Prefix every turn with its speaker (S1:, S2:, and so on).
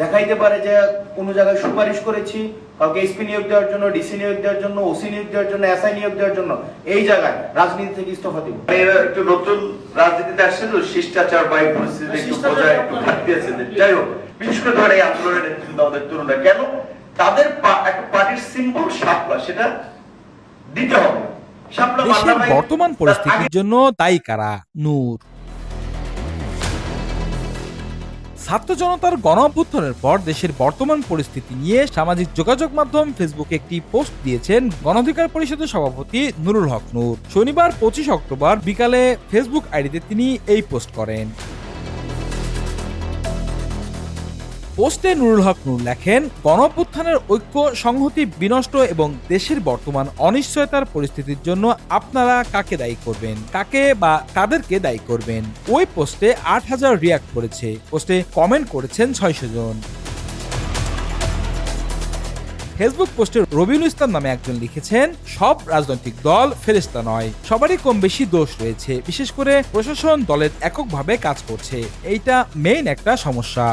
S1: দেখাইতে পারে যে কোনো জায়গায় সুপারিশ করেছি কাউকে এসপি নিয়োগ দেওয়ার জন্য ডিসি নিয়োগ দেওয়ার জন্য ওসি নিয়োগ দেওয়ার জন্য এসআই নিয়োগ দেওয়ার জন্য এই জায়গায় রাজনীতি থেকে ইস্তফা দিব।
S2: একটু নতুন রাজনীতিতে আসছে তো শিষ্টাচার বা পরিস্থিতি একটু
S1: শিষ্টাচার
S2: একটু ঘাটতি আছে। যাই হোক বিশেষ করে ধরেন এই আন্দোলনের নেতৃত্ব আমাদের তরুণরা কেন তাদের একটা পার্টির সিম্বল শাপলা সেটা দিতে হবে।
S3: দেশের বর্তমান পরিস্থিতির জন্য দায়ী কারা? নূর। ছাত্র জনতার গণ অভ্যুত্থানের পর দেশের বর্তমান পরিস্থিতি নিয়ে সামাজিক যোগাযোগ মাধ্যম ফেসবুকে একটি পোস্ট দিয়েছেন গণধিকার পরিষদের সভাপতি নুরুল হক নূর। শনিবার পঁচিশ অক্টোবর বিকালে ফেসবুক আইডিতে তিনি এই পোস্ট করেন। পোস্টে নুরুল হক নুর লেখেন, গণঅভ্যুত্থানের ঐক্য, সংহতি বিনষ্ট এবং দেশের বর্তমান অনিশ্চয়তার পরিস্থিতির জন্য আপনারা কাকে দায়ী করবেন? কাকে বা কাদেরকে দায়ী করবেন? ওই পোস্টে আট হাজার রিয়াক্ট করেছে। পোস্টে কমেন্ট করেছেন ছয়শো জন। ফেসবুক পোস্টে রবিউল ইসলাম নামে একজন লিখেছেন, সব রাজনৈতিক দল ফেরেস্তা নয়, সবারই কম বেশি দোষ রয়েছে। বিশেষ করে প্রশাসন দলের এককভাবে কাজ করছে। এইটা মেইন একটা সমস্যা।